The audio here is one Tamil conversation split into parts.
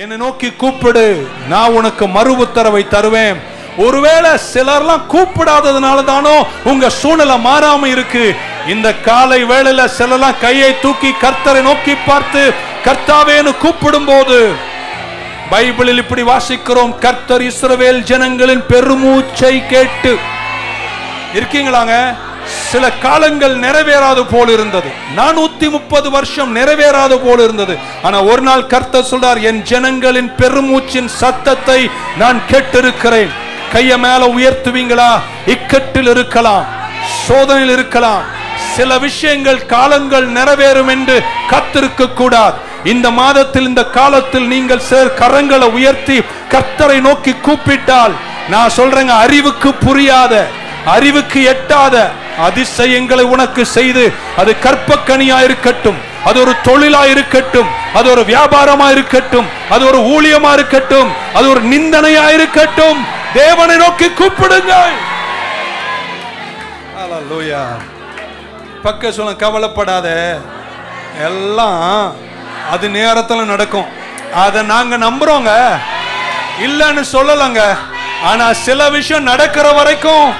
என்னை நோக்கி கூப்பிடு. நான் உனக்கு மறு உத்தரவை தருவேன். ஒருவேளை சிலர்லாம் கூப்பிடாததுனால தானோ உங்க சூழ்நிலை மாறாம இருக்கு. இந்த காலை வேளையில சிலர்லாம் கையை தூக்கி கர்த்தரை நோக்கி பார்த்து கர்த்தாவேன்னு கூப்பிடும் போது பைபிளில் இப்படி வாசிக்கிறோம். கர்த்தர் இஸ்ரவேல் ஜனங்களின் பெருமூச்சை கேட்டு. இருக்கீங்களாங்க? சில காலங்கள் நிறைவேறாது போல் இருந்தது. நானூத்தி முப்பது வருஷம் நிறைவேறாது போல் இருந்தது. ஆனா ஒரு நாள் கர்த்தர் சொல்றார் என் ஜனங்களின் பெருமூச்சின் சத்தத்தை நான் கேட்டிருக்கிறேன். கைய மேல உயர்த்துவீங்களா? இக்கட்டில் இருக்கலாம் சோதனையில் இருக்கலாம். சில விஷயங்கள் காலங்கள் நிறைவேறும் என்று கத்திருக்க கூடாது. இந்த மாதத்தில் இந்த காலத்தில் நீங்கள் சேர் கரங்களை உயர்த்தி கர்த்தரை நோக்கி கூப்பிட்டால் நான் சொல்றேங்க அறிவுக்கு புரியாத அறிவுக்கு எட்டாத அதிசயங்களை உனக்கு செய்து அது கற்பக்கனியா இருக்கட்டும் அது ஒரு தொழிலா இருக்கட்டும் அது ஒரு வியாபாரமா இருக்கட்டும் அது ஒரு ஊழியமா இருக்கட்டும் அது ஒரு நிந்தனையா இருக்கட்டும். தேவனை நோக்கி கூப்பிடுங்கள். பக்க சொல்ல கவலைப்படாத. எல்லாம் அது நேரத்துல நடக்கும். அதை நாங்க நம்புறோங்க. இல்லைன்னு சொல்லலங்க. ஆனா சில விஷயம் நடக்கிற வரைக்கும்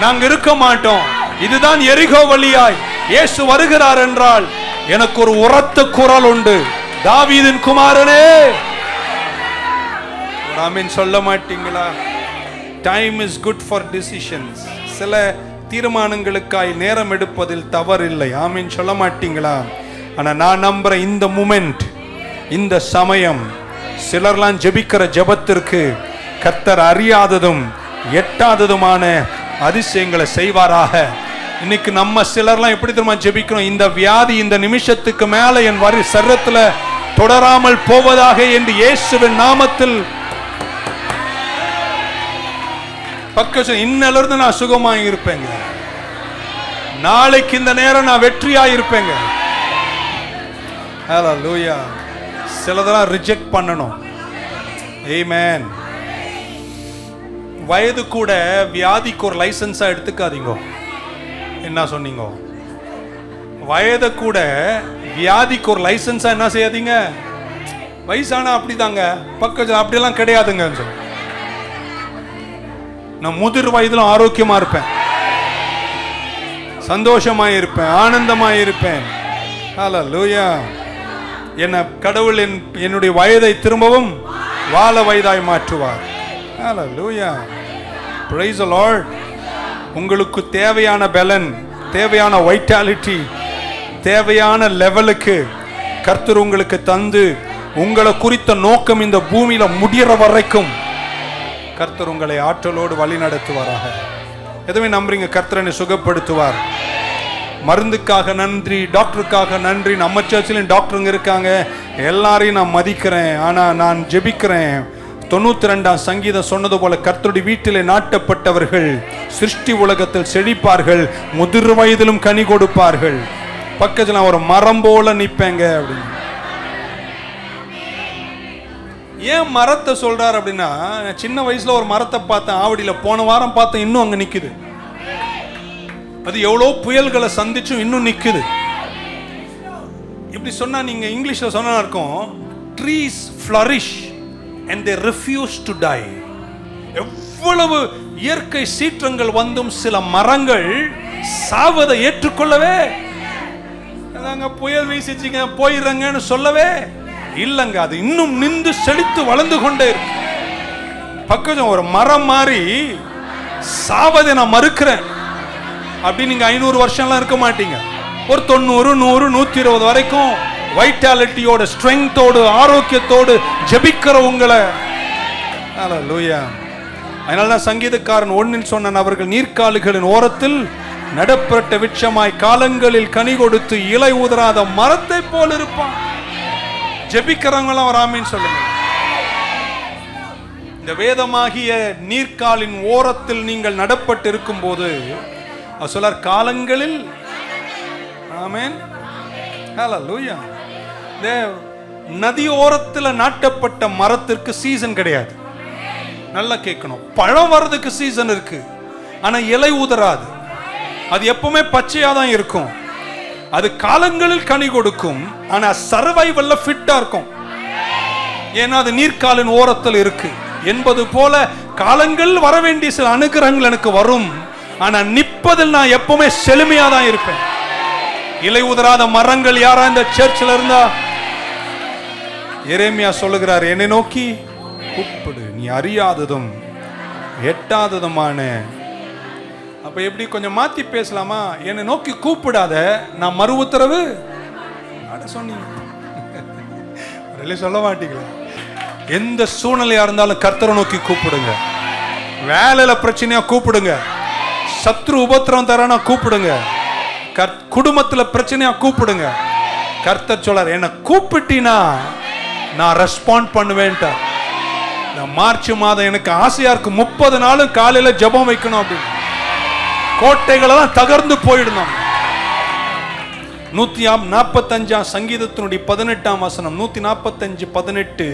நாங்க இருக்க மாட்டோம். இதுதான் எரிகோ வழியாய். இயேசு வருகிறார் என்றால் எனக்கு ஒரு உரத்த குரல் உண்டு. தாவீதின் குமாரனே. ஒரு ஆமீன் சொல்ல மாட்டீங்களா? Time is good for decisions சில தீர்மானங்களுக்காய் நேரம் எடுப்பதில் தவறில்லை. ஆமீன் சொல்ல மாட்டீங்களா? ஆனா நான் நம்புறேன் இந்த மூமெண்ட் இந்த சமயம் சிலர்லாம் ஜெபிக்கிற ஜெபத்திற்கு கத்தர் அறியாததும் எட்டாததுமான அதிசயங்களை செய்வாராக. இன்னைக்கு நம்ம சிலர்லாம் எப்படி தெரியுமா ஜெபிக்கிறோம்? இந்த வியாதி இந்த நிமிஷத்துக்கு மேல என் வரி சரத்துல தொடராமல் போவதாக என்று இயேசுவின் நாமத்தில் பக்க இன்னல இருந்து நான் சுகமாக இருப்பேங்க. நாளைக்கு இந்த நேரம் நான் வெற்றியா இருப்பேங்க. லூயா சிலதெல்லாம் ரிஜெக்ட் பண்ணணும். மேன் வயது கூட வியாதிக்கு ஒரு லைசன்ஸா எடுத்துக்காதீங்க. என்ன சொன்னீங்க? வயதை கூட வியாதிக்கு ஒரு லைசன்ஸா என்ன செய்யாதீங்க? வயசானா அப்படிதாங்க. பக்கம் அப்படியெல்லாம் கிடையாதுங்க. நான் முதிர் வயதிலும் ஆரோக்கியமா இருப்பேன். சந்தோஷமா இருப்பேன். ஆனந்தமா இருப்பேன். ஹalleluya என்ன கடவுள் என் என்னுடைய வயதை திரும்பவும் வாழ வயதாய் மாற்றுவார். உங்களுக்கு தேவையான பலன் தேவையான வைட்டாலிட்டி தேவையான லெவலுக்கு கர்த்தர் உங்களுக்கு தந்து உங்களை குறித்த நோக்கம் இந்த பூமியில முடிகிற வரைக்கும் கர்த்தர் உங்களை ஆற்றலோடு வழி நடத்துவாராக. எதுவுமே நம்புறீங்க? கர்த்தரனை சுகப்படுத்துவார். மருந்துக்காக நன்றி டாக்டருக்காக நன்றி. நம்ம சர்ச்சிலையும் டாக்டருங்க இருக்காங்க. எல்லாரையும் நான் மதிக்கிறேன். ஆனால் நான் ஜெபிக்கிறேன். தொண்ணூத்தி ரெண்டாம் சங்கீதம் சொன்னது போல கர்த்தருடைய வீட்டிலே நாட்டப்பட்டவர்கள் சிருஷ்டி உலகத்தில் செழிப்பார்கள் முதிர் வயதிலும் கனி கொடுப்பார்கள். பக்கத்தில் நான் ஒரு மரம் போல நிற்பேங்க அப்படின்னு. ஏன் மரத்தை சொல்றார் அப்படின்னா சின்ன வயசுல ஒரு மரத்தை பார்த்தேன் ஆவடியில் போன வாரம் பார்த்தேன் இன்னும் அங்கே நிற்குது அது எவ்வளோ புயல்களை சந்திச்சும் இன்னும் நிற்குது இப்படி சொன்னா நீங்க இங்கிலீஷ்ல சொன்னா இருக்கும் trees flourish and they refuse to die எவ்வளவு இயற்கை சீற்றங்கள் வந்தும் சில மரங்கள் சாவதை ஏற்றுக்கொள்ளவே. அதாங்க புயல் வீசிச்சிங்க போயிடுறங்கன்னு சொல்லவே. இல்லைங்க அது இன்னும் நின்று செழித்து வளர்ந்து கொண்டே இருக்கு. பக்கம் ஒரு மரம் மாதிரி சாவதை நான் மறுக்கிறேன். அப்படி நீங்க ஐநூறு வருஷம்லாம் இருக்க மாட்டீங்க. ஒரு தொண்ணூறு நூறு நூத்தி இருபது வரைக்கும் வைட்டாலிட்டியோட ஸ்ட்ரென்த்தோடு ஆரோக்கியத்தோடு ஜபிக்கிற உங்களை. லூயா அதனால தான் சங்கீதக்காரன் ஒன்னில் சொன்னான் அவர்கள் நீர்க்காலுகளின் ஓரத்தில் நடப்பட்ட விட்சமாய் காலங்களில் கனி கொடுத்து இலை உதராத மரத்தை போல் இருப்பான். ஜெபிக்கிறவங்களாம் வராமின்னு சொல்லுங்க. இந்த வேதமாகிய நீர்க்காலின் ஓரத்தில் நீங்கள் நடப்பட்டு இருக்கும் போது சொல்லார் காலங்களில் ஆமேன். ஹலோ லூயா நதி ஓரத்தில் நாட்டப்பட்ட மரத்திற்கு சீசன் கிடையாது. நல்லா கேட்கணும். பழம் வர்றதுக்கு சீசன் இருக்கு. ஆனால் இலை உதராது அது எப்பவுமே பச்சையாக தான் இருக்கும். அது காலங்களில் கனி கொடுக்கும். ஆனால் சர்வைவல்ல ஃபிட்டாக இருக்கும். ஏன்னா அது நீர்க்காலின் ஓரத்தில் இருக்கு. என்பது போல காலங்கள் வர வேண்டிய சில அனுகிரகங்கள் எனக்கு வரும். ஆனால் நிற்பதில் நான் எப்பவுமே செழுமையாக தான் இருப்பேன். இலை உதராத மரங்கள் யாரா இந்த சர்ச்சில் இருந்தா எரேமியா சொல்லுகிறார் என்னை நோக்கி கூப்பிடு நீ அறியாததும் எட்டாததுமான அப்ப எப்படி கொஞ்சம் மாத்தி பேசலாமா? என்னை நோக்கி கூப்பிடாத நான் மறு உத்தரவு சொன்னீங்க. சொல்ல மாட்டீங்களா? எந்த சூழ்நிலையா இருந்தாலும் கர்த்தரை நோக்கி கூப்பிடுங்க. வேலையில பிரச்சனையா கூப்பிடுங்க. சத்ரு உபத்திரம் தரானா கூப்பிடுங்க. குடும்பத்துல பிரச்சனையா கூப்பிடுங்க. கர்த்தர் சொல்லார் என்ன கூப்பிட்டீனா நான் ரெஸ்பாண்ட் பண்ணுவேன்ட்டா. இந்த மார்ச் மாதம் எனக்கு ஆசையா இருக்கு. முப்பது நாளும் காலையில ஜெபம் வைக்கணும் அப்படின்னு. கோட்டைகளெல்லாம் தகர்ந்து போயிடணும். நூத்தி நாற்பத்தஞ்சாம் சங்கீதத்தினுடைய பதினெட்டாம் வசனம். நூத்தி நாற்பத்தஞ்சு பதினெட்டு.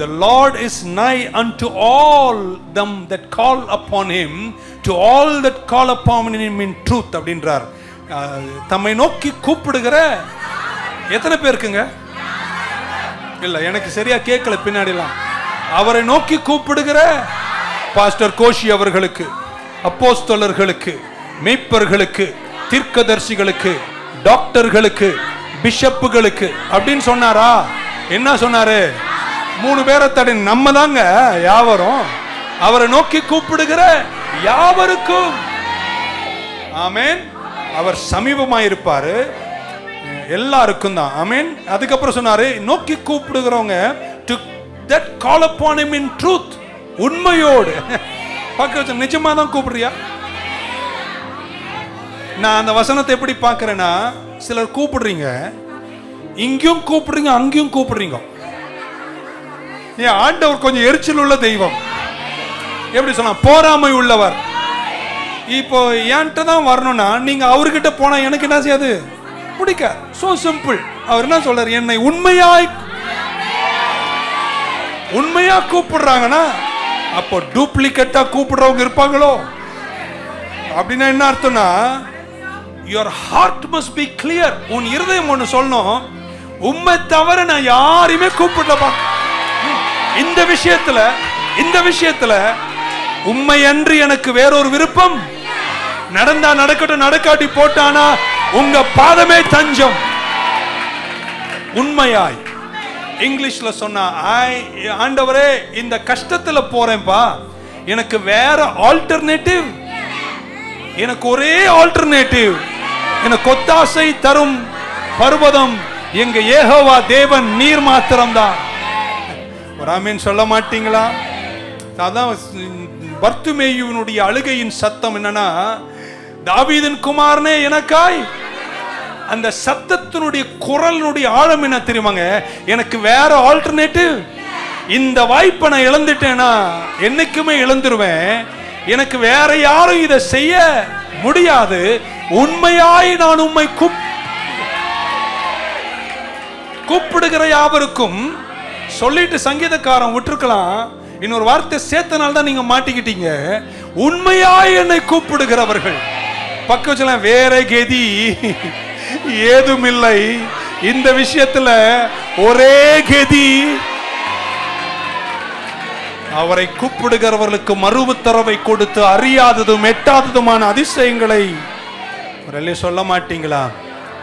The Lord is nigh unto all them that call upon him to all that call upon him in truth அப்படின்றார். தம்மை நோக்கி கூப்பிடுகிற எத்தனை பேருக்குங்க இல்ல எனக்கு சரியா கேட்கல பின்னாடிலாம். அவரை நோக்கி கூப்பிடுகிற பாஸ்டர் கோஷி அவர்களுக்கு அப்போஸ்தலர்களுக்கு மெய்ப்பர்களுக்கு தீர்க்கதர்சிகளுக்கு டாக்டர்களுக்கு பிஷப்புகளுக்கு அப்படின்னு சொன்னாரா? என்ன சொன்னாரு? மூணு பேரை தடை நம்ம தாங்க யாவரும். அவரை நோக்கி கூப்பிடுகிற யாவருக்கும். ஆமேன். அவர் சமீபமாயிருப்பாரு. எல்லாருக்கும் தான் அமீன் அதுக்கப்புறம் சொன்னாரு நோக்கி கூப்பிடுகிறவங்க to that call upon him in truth உண்மையோடு. பார்க்க வச்ச நிஜமா தான் கூப்பிடுறியா? நான் அந்த வசனத்தை எப்படி பார்க்கறேன்னா சிலர் கூப்பிடுறீங்க இங்கேயும் கூப்பிடுறீங்க அங்கேயும் கூப்பிடுறீங்க. ஏன் ஆண்டவர் கொஞ்சம் எரிச்சல் உள்ள தெய்வம். எப்படி சொன்னா போராமை உள்ளவர். இப்போ என்கிட்ட தான் வரணும்னா நீங்க அவர்கிட்ட போனா எனக்கு என்ன செய்யாது? பிடிக்க. சோ சிம்பிள் அவர் என்ன சொல்றாரு? என்னை உண்மையாய் உண்மையா கூப்பிடுறாங்கன்னா அப்போ டூப்ளிகேட்டா கூப்பிடுறவங்க இருப்பாங்களோ? அப்படின்னா என்ன அர்த்தம்னா your heart must be clear உன் இருதயம் ஒன்று சொல்லணும். உண்மை தவிர நான் யாரையுமே கூப்பிடலப்பா. இந்த விஷயத்துல இந்த விஷயத்துல உண்மை அன்று எனக்கு வேறொரு விருப்பம். நடந்தா நடக்கட்டும் நடக்காட்டி போட்டானா உங்க பாதமே தஞ்சம். உண்மையாய். இங்கிலீஷ்ல சொன்னா ஆண்டவரே இந்த கஷ்டத்துல போறேன்பா. எனக்கு வேற ஆல்டர்னேட்டிவ் எனக்கு ஒரே ஆல்டர்னேட்டிவ் எனக்கு கொத்தாசை தரும் பர்வதம். எங்க ஏகோவா தேவன் நீர் மாத்திரம்தான். ஒரு ஆமீன் சொல்ல மாட்டீங்களா? அதான் பர்த்துமேயுவினுடைய அழுகையின் சத்தம் என்னன்னா தாவீதன் குமாரனே எனக்காய் அந்த சத்தத்தினுடைய குரலினுடைய ஆழம் என்ன தெரியுமாங்க? எனக்கு வேற ஆல்டர்னேட்டிவ் இந்த வாய்ப்பை நான் இழந்துட்டேனா? என்னைக்குமே இழந்துருவேன். எனக்கு வேற யாரும் இதை செய்ய முடியாது. உண்மையாய் நான் உண்மை கூப் கூப்பிடுகிற யாவருக்கும் சொல்லிட்டு சங்கீதக்காரன் விட்டுருக்கலாம். இன்னொரு வார்த்தை சேர்த்தனால தான் நீங்க மாட்டிக்கிட்டீங்க. உண்மையாய் என்னை கூப்பிடுகிறவர்கள். பக்கத்துல வேற கெதி. ஏதுமில்லை. இந்த விஷயத்துல ஒரே கதி. அவரை கூப்பிடுகிறவர்களுக்கு மறு உத்தரவை கொடுத்து அறியாததும் எட்டாததுமான அதிசயங்களை சொல்ல மாட்டீங்களா?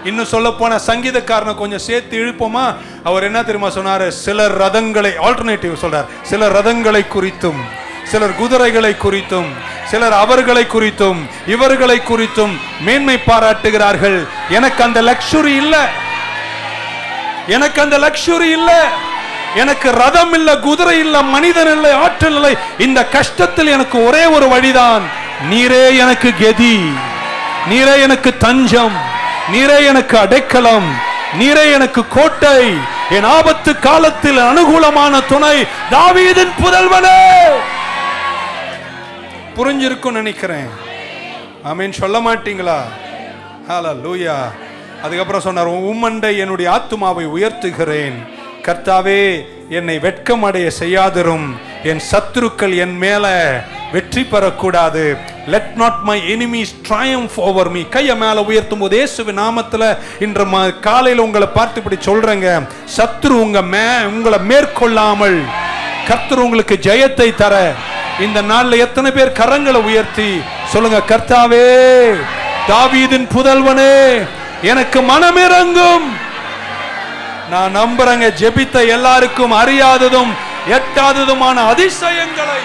இன்னும் சொல்ல போன சங்கீதக்காரனை கொஞ்சம் சேர்த்து இழுப்போமா? அவர் என்ன தெரியுமா சொன்னாரு? சிலர் ரதங்களை ஆல்டர்னேட்டிவ் சொல்றார். சிலர் ரதங்களை குறித்தும் சிலர் குதிரைகளை குறித்தும் சிலர் அவர்களை குறித்தும் இவர்களை குறித்தும் மேன்மை பாராட்டுகிறார்கள். எனக்கு அந்த லக்ஷுரி இல்ல. எனக்கு அந்த லக்ஷுரி இல்ல. எனக்கு ரதம் இல்ல குதிரை இல்ல மனிதன் இல்லை ஆற்றல் இல்லை. இந்த கஷ்டத்தில் எனக்கு ஒரே ஒரு வழிதான். நீரே எனக்கு கெதி. நீரே எனக்கு தஞ்சம். நீரே எனக்கு அடைக்கலம். நீரே எனக்கு கோட்டை. என் ஆபத்து காலத்தில் அனுகூலமான துணை. தாவீதின் புதல்வனே! புரிஞ்சிருக்கும் நினைக்கிறேன். ஆமீன். சொல்ல மாட்டீங்களா? ஹலோ லூயா அதுக்கப்புறம் சொன்னார் உம்மண்டை என்னுடைய ஆத்துமாவை உயர்த்துகிறேன். கர்த்தாவே என்னை வெட்கமடைய செய்யாதிரும். என் சத்துருக்கள் என் மேல வெற்றி பெறக்கூடாது. Let not my enemies triumph over me கையை மேலே உயர்த்தும் போது இயேசுவின் நாமத்தில் இன்று ம- காலையில் உங்களை பார்த்து இப்படி சொல்கிறேங்க சத்ரு உங்கள் மே உங்களை மேற்கொள்ளாமல் கர்த்தர் உங்களுக்கு ஜெயத்தை தர இந்த நாள்ல எத்தனை பேர் கரங்களை உயர்த்தி? சொல்லுங்க கர்த்தாவே தாவீதின் புதல்வனே எனக்கு மனமிறங்கும். நான் நம்புறேங்க ஜெபித்த எல்லாருக்கும் அறியாததும் எட்டாததுமான அதிசயங்களை.